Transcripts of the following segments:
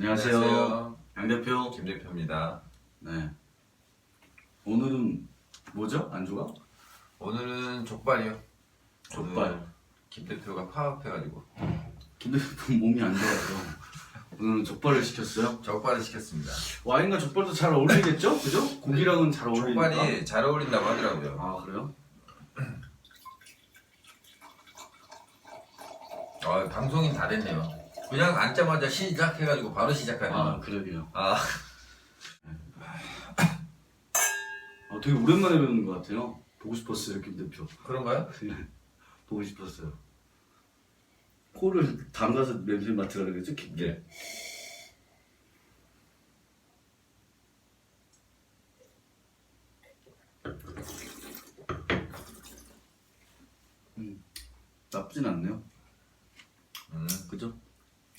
안녕하세요. 양 대표. 김 대표입니다. 네. 오늘은 뭐죠? 안주가? 오늘은 족발이요. 족발. 오늘 김 대표가 파업해가지고 김 대표 몸이 안 좋아서 오늘은 족발을 시켰어요. 족발을 시켰습니다. 와인과 족발도 잘 어울리겠죠? 그죠? 고기랑은 잘 어울리니까. 족발이 잘 어울린다고 하더라고요. 아 그래요? 아, 방송이 다 됐네요. 그냥 앉자마자 시작해가지고 바로 시작하네. 아 아, 그러게요. 아 아, 되게 오랜만에 뵙는 것 같아요. 보고 싶었어요, 김 대표. 그런가요? 보고 싶었어요. 코를 담가서 냄새 맡으라 그랬죠? 깊게. 네. 나쁘진 않네요. 음, 그죠?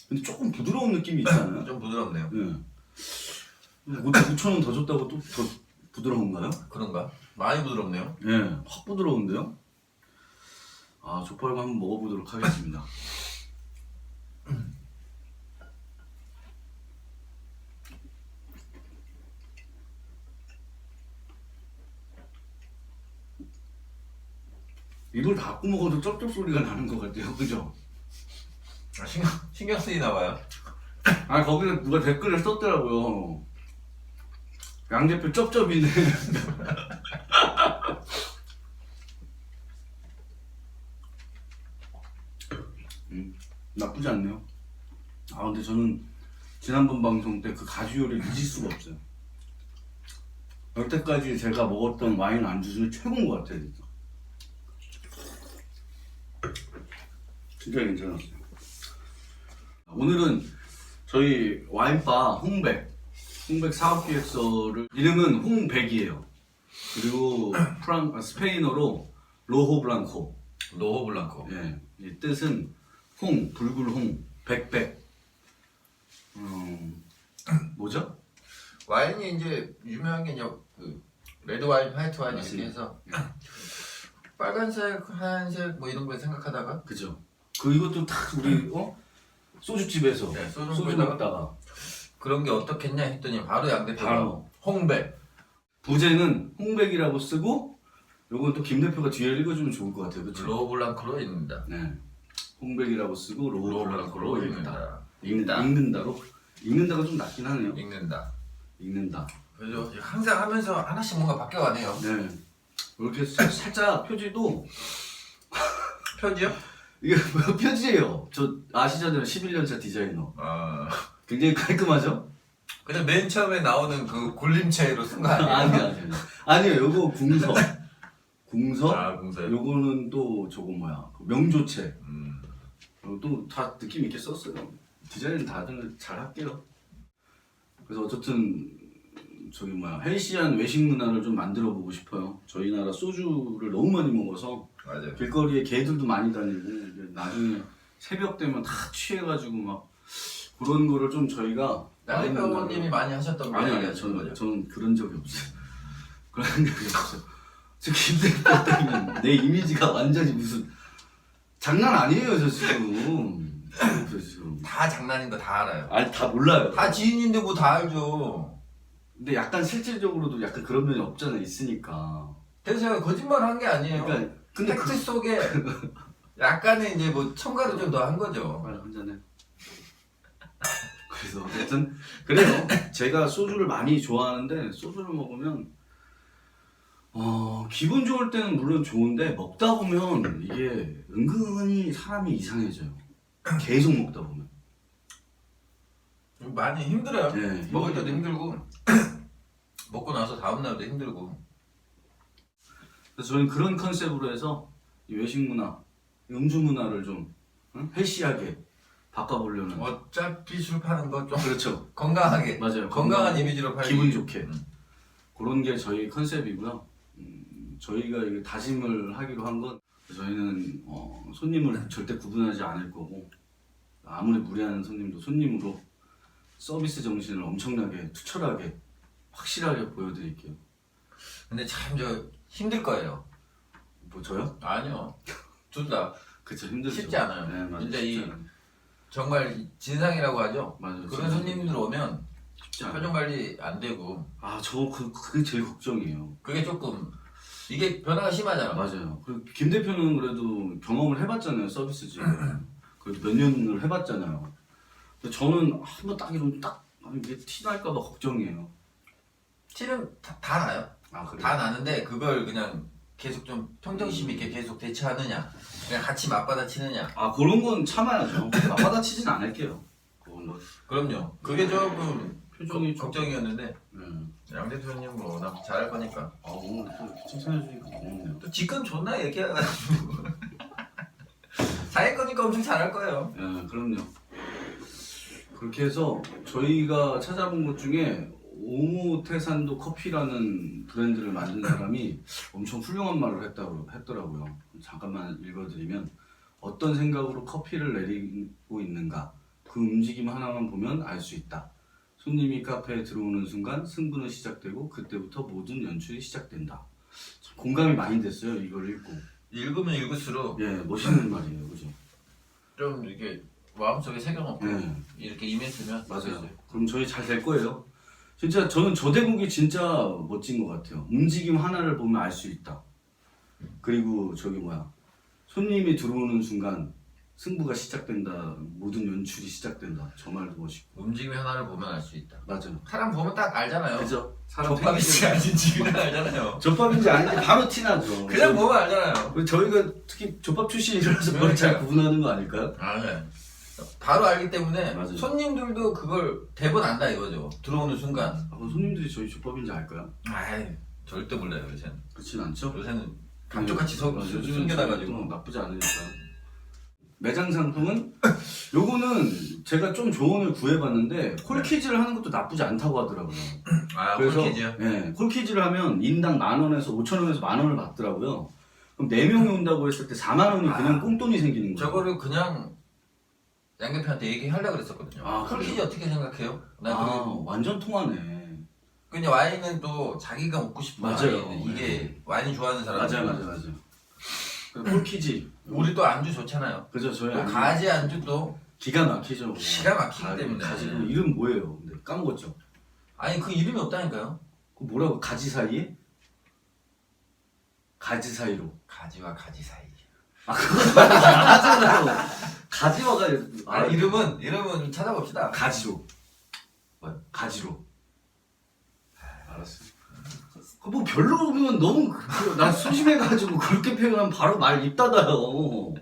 근데 조금 부드러운 느낌이 있잖아요. 좀 부드럽네요. 예. 5,000원 더 줬다고 또 더 부드러운가요? 그런가? 많이 부드럽네요. 예, 확 부드러운데요? 아, 족발과 한번 먹어보도록 하겠습니다. 입을 닫고 먹어도 쩝쩝 소리가 나는 것 같아요, 그죠? 아, 신경 신경 쓰이나 봐요. 아, 거기에 누가 댓글을 썼더라고요. 양 대표 쩝쩝이네. 음, 나쁘지 않네요. 아, 근데 저는 지난번 방송 때그 요리 잊을 수가 없어요. 여태까지 제가 먹었던 와인 안주 중에 최고인 것 같아요, 진짜. 진짜 괜찮았어요. 오늘은 저희 와인바 홍백, 홍백 사업기획서를 이름은 홍백이에요. 그리고 프랑 아, 스페인어로 로호 블랑코. 로호 블랑코. 예, 이 뜻은 홍, 붉은 홍, 백백. 음, 뭐죠? 와인이 이제 유명한 게 이제 그 레드 와인, 화이트 와인 이렇게 맞습니다. 해서 빨간색, 하얀색 뭐 이런 거 생각하다가 그죠? 그 이것도 다 우리 어 소주집에서 네, 소주 소주 먹다가 먹다가 그런 게 어떻겠냐 했더니 바로 양 대표가 바로 홍백 부제는 홍백이라고 쓰고 요건 또 김 대표가 뒤에 읽어주면 좋을 것 같아요, 그렇죠? 로우 블랑크로 읽는다. 네. 홍백이라고 쓰고 로우 로우 블랑코로 블랑크로 읽는다. 읽는다. 읽는다. 읽는다로 읽는다가 좀 낫긴 하네요. 읽는다. 읽는다. 그래서 항상 하면서 하나씩 뭔가 바뀌어가네요. 네. 이렇게 살- 살짝 표지도 표지요? 이게 뭐 표지예요. 저 아시잖아요. 11년차 디자이너. 아. 굉장히 깔끔하죠? 근데 맨 처음에 나오는 그 굴림체로 쓴 거 아니에요? 아니요, 아니요. 아니요, 요거 궁서. 궁서. 아, 공사요. 요거는 또 저거 뭐야? 그 명조체. 음. 또 다 느낌 있게 썼어요. 디자인 다들 잘 할게요. 그래서 어쨌든 저기 뭐야 헬시한 외식 문화를 좀 만들어 보고 싶어요. 저희 나라 소주를 너무 많이 먹어서 맞아요. 길거리에 개들도 많이 다니고 나중에 새벽 되면 다 취해가지고 막 그런 거를 좀 저희가 대표님이 문화를- 많이 하셨던 거 아니 아니 저는? 저는 그런 적이 없어요. 그런 적이 없어요. 저 김대표 때문에 내 이미지가 완전히 무슨 장난 아니에요 저 지금. 저 지금. 다 장난인 거 다 알아요. 아니 다 몰라요. 다 지인인데 뭐 다 알죠. 근데 약간 실질적으로도 약간 그런 면이 없잖아 있으니까. 그래서 제가 거짓말 한 게 아니에요. 그러니까 근데 팩트 그 속에 약간의 이제 뭐 첨가를 좀 더 한 거죠. 말을 한잔해. 그래서 어쨌든 그래요. 제가 소주를 많이 좋아하는데 소주를 먹으면 어 기분 좋을 때는 물론 좋은데 먹다 보면 이게 은근히 사람이 이상해져요. 계속 먹다 보면. 많이 힘들어요. 네, 먹을 때도 힘들고 먹고 나서 다음 날도 힘들고. 그래서 저는 그런 컨셉으로 해서 이 외식 문화, 이 음주 문화를 좀 응? 헬시하게 바꿔보려는. 어차피 술 파는 거 좀 그렇죠. 건강하게 맞아요. 건강한 이미지로 팔기. 기분 좋게. 음. 그런 게 저희 컨셉이고요. 음, 저희가 이게 다짐을 하기로 한 건 저희는 어, 손님을 절대 구분하지 않을 거고 아무리 무례한 손님도 손님으로 서비스 정신을 엄청나게 투철하게 확실하게 보여드릴게요. 근데 참 저 힘들 거예요. 뭐 저요? 아니요. 둘 다. 그쵸 힘들죠. 쉽지 않아요. 네, 맞아요. 쉽지 이- 않아요. 정말 진상이라고 하죠. 맞아요. 그런 손님들 오면 쉽지 않아요. 표정 관리 안 되고 아, 저 그, 그게 제일 걱정이에요. 그게 조금 이게 변화가 심하잖아. 맞아요. 그리고 김 대표는 그래도 경험을 해봤잖아요, 서비스직. 그래도 몇 년을 해봤잖아요. 근데 저는 한번 딱 이러면 딱, 아, 이게 티 날까봐 걱정이에요. 티는 다, 다 나요. 아, 그래요? 다 나는데 그걸 그냥 계속 좀 평정심 있게 계속 대처하느냐, 그냥 같이 맞받아치느냐. 아, 그런 건 참아야죠. 받아치진 않을게요. 그건 뭐, 그럼요. 그게 조금 표정이 좀. 걱정이었는데 네. 양 대표님 뭐 워낙 잘할 거니까 아, 오늘 또 이렇게 칭찬해주니까 고맙네요. 또 직권 존나 얘기해가지고 자기 거니까 엄청 잘할 거예요. 예, 그럼요. 그렇게 해서 저희가 찾아본 것 중에 오모테산도 커피라는 브랜드를 만든 사람이 엄청 훌륭한 말을 했다고 했더라고요. 잠깐만 읽어드리면 어떤 생각으로 커피를 내리고 있는가 그 움직임 하나만 보면 알 수 있다. 손님이 카페에 들어오는 순간 승부는 시작되고 그때부터 모든 연출이 시작된다. 참 공감이 많이 됐어요. 이걸 읽고. 읽으면 읽을수록 예, 멋있는 말이에요, 그죠? 좀 이렇게 마음속에 새겨놓고 예. 이렇게 임했으면 맞아요. 그럼 저희 잘 될 거예요. 진짜 저는 저 대목이 진짜 멋진 것 같아요. 움직임 하나를 보면 알 수 있다. 그리고 저기 뭐야 손님이 들어오는 순간 승부가 시작된다. 모든 연출이 시작된다. 저 말도 멋있고 움직임 하나를 보면 알 수 있다. 맞아요. 사람 보면 딱 알잖아요. 그죠? 사람 족밥인지 아닌지 그냥 알잖아요. 족밥인지 아닌지 바로 티나죠. 그냥 보면 알잖아요. 저희가 특히 족밥 출신이라서 그걸 잘 구분하는 거 아닐까요? 아, 네. 바로 알기 때문에 맞아요. 손님들도 그걸 대본 안다 이거죠. 들어오는 순간. 아, 그럼 손님들이 저희 족밥인지 알까요? 아이, 절대 몰라요, 요새는. 그렇진 않죠. 요새는 감쪽같이 서, 맞아요. 요즘은 숨겨놔가지고. 또 나쁘지 않으니까. 매장 상품은 요거는 제가 좀 조언을 구해봤는데 콜키즈를 하는 것도 나쁘지 않다고 하더라고요. 아, 콜키즈요? 예, 콜키즈를 하면 인당 만 원에서 오천 원에서 만 원을 받더라고요. 그럼 네 명이 온다고 했을 때 4만 원이 그냥 아, 꽁돈이 생기는 거예요. 저거를 그냥 양 대표한테 얘기하려고 그랬었거든요. 아, 콜키즈 그래요? 어떻게 생각해요? 나 아, 그리고 완전 통하네. 그냥 와인은 또 자기가 먹고 싶은 맞아요. 와인 이게 와인 좋아하는 사람 맞아요, 맞아요, 맞아요. 그 콜키즈. 우리 또 안주 좋잖아요. 그죠, 저희 또 가지 안주 또 기가 막히죠. 기가 막히기 가- 때문에. 가지고 이름 뭐예요? 근데 까먹었죠. 아니 그 이름이 없다니까요. 그 뭐라고 가지 사이에? 가지 사이로. 가지와 가지 사이. 가지라고. 가지와 가지. 아, 이름은 이름은 찾아봅시다. 가지로. 뭐야? 가지로. 알았어. 그뭐 별로면 너무 그- 나 소심해가지고 그렇게 표현하면 바로 말 입 닫아요.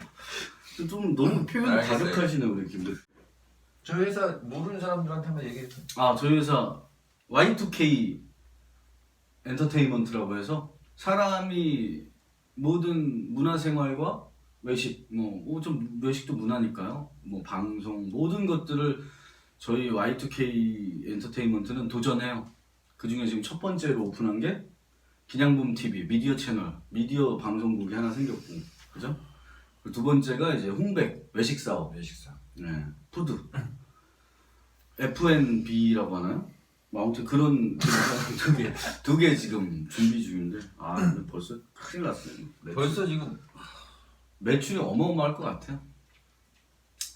좀 너무 표현 알겠어요. 과격하시네 우리 김대. 저희 회사 모르는 사람들한테 한번 얘기해 줘. 아 저희 회사 Y2K 엔터테인먼트라고 해서 사람이 모든 문화생활과 외식 뭐좀 외식도 문화니까요 뭐 방송 모든 것들을 저희 Y2K 엔터테인먼트는 도전해요 그 중에 지금 첫 번째로 오픈한 게 기냥붐 TV 미디어 채널 미디어 방송국이 하나 생겼고 그죠 두 번째가 이제 홍백 외식 사업 외식사. 네, 푸드. FNB라고 하나요? 뭐 아무튼 그런 두개 두 개 지금 준비 중인데 아 벌써 큰일 났어요. 벌써 지금 매출이 어마어마할 것 같아요.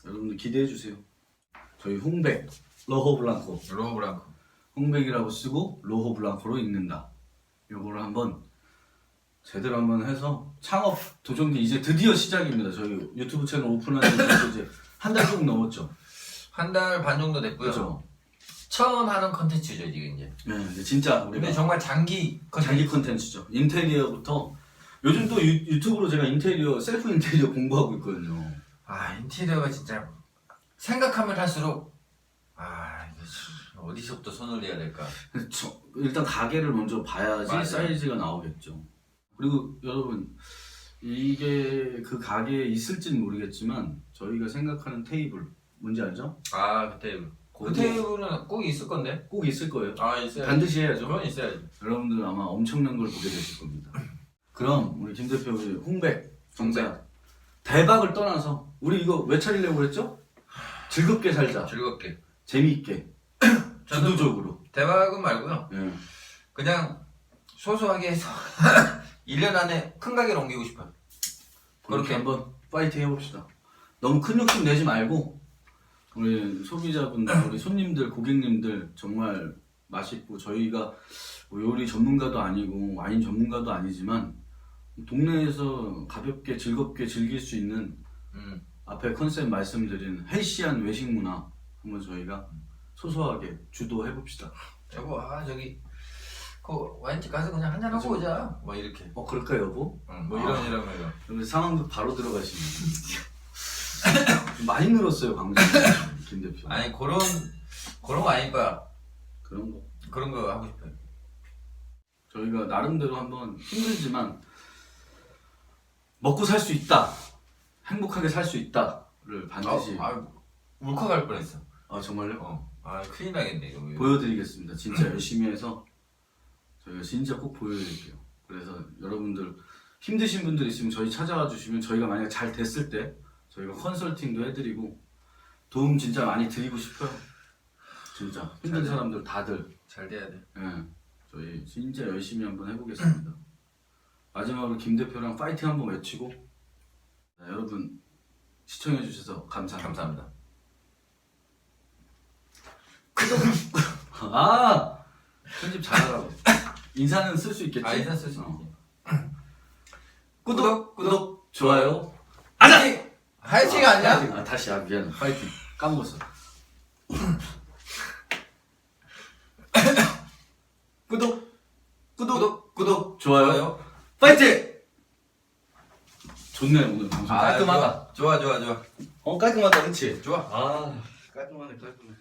여러분들 기대해 주세요. 저희 홍백 로호 블랑코 로브 브랑코. 홍백이라고 쓰고 로호 블랑코로 읽는다. 요거를 한번 제대로 한번 해서 창업 도전기 이제 드디어 시작입니다. 저희 유튜브 채널 오픈한 지 이제 한 달 조금 넘었죠. 한 달 반 정도 됐고요. 그렇죠. 처음 하는 컨텐츠죠 지금 이제. 네, 진짜 우리가 근데 정말 장기 컨텐츠. 장기 컨텐츠죠. 인테리어부터 요즘 또 유, 유튜브로 제가 인테리어 셀프 인테리어 공부하고 있거든요. 아 인테리어가 진짜 생각하면 할수록 아 이게 참 어디서부터 손을 내야 될까. 저- 일단 가게를 먼저 봐야지 맞아요. 사이즈가 나오겠죠. 그리고 여러분 이게 그 가게에 있을지는 모르겠지만 저희가 생각하는 테이블 뭔지 알죠? 아그 테이블. 그 그거 테이블은 꼭 있을 건데. 꼭 있을 거예요. 아 있어요. 반드시 해야죠. 그건 있어야지. 여러분들 아마 엄청난 걸 보게 되실 겁니다. 그럼 우리 김 대표 우리 홍백 진짜 대박을 떠나서 우리 이거 왜 차리려고 그랬죠? 즐겁게 살자. 즐겁게. 재미있게 주도적으로 대박은 말고요. 예. 그냥 소소하게 해서 1년 안에 큰 가게를 옮기고 싶어요. 그렇게 그렇게. 한번 파이팅 해봅시다 너무 큰 욕심 내지 말고 우리 소비자분들, 우리 손님들, 고객님들 정말 맛있고 저희가 뭐 요리 전문가도 아니고 와인 전문가도 아니지만 동네에서 가볍게 즐겁게 즐길 수 있는 음. 앞에 컨셉 말씀드린 헬시한 외식 문화 한번 저희가 소소하게 주도해 봅시다. 여보 아 저기 그 와인집 가서 그냥 한잔 하고 오자. 뭐 이렇게. 어 그럴까 여보? 응, 뭐 아. 이런 이런 거 이런. 근데 상황극 바로 들어가시네. 좀 많이 늘었어요 방금 김 대표. 아니 그런 그런 거 아니까 그런 거. 그런 거 하고 싶어요. 저희가 나름대로 한번 힘들지만 먹고 살 수 있다, 행복하게 살 수 있다를 반드시 아, 아 울컥할 뻔했어. 아 정말요? 어. 아 큰일 나겠네 이거. 보여드리겠습니다. 진짜 열심히 해서 저희가 진짜 꼭 보여드릴게요. 그래서 여러분들 힘드신 분들 있으면 저희 찾아와 주시면 저희가 만약 잘 됐을 때 저희가 컨설팅도 해드리고 도움 진짜 많이 드리고 싶어요. 진짜 힘든. 사람들 다들 잘 돼야 돼. 예, 저희 진짜 열심히 한번 해보겠습니다. 마지막으로 김 대표랑 파이팅 한번 외치고 네, 여러분 시청해 주셔서 감사합니다. 감사합니다. 아 편집 잘하라고 인사는 쓸 수 있겠지? 아 인사 쓸수 어. 있지. 구독 구독 좋아요 아직 하이팅 아니야? 아 다시 아 미안해 파이팅 까먹었어 구독 구독 구독, 좋아요. 파이팅 좋네 오늘 방송 아, 깔끔하다 좋아 좋아 좋아. 어 깔끔하다 그치? 좋아. 아 깔끔하네 깔끔해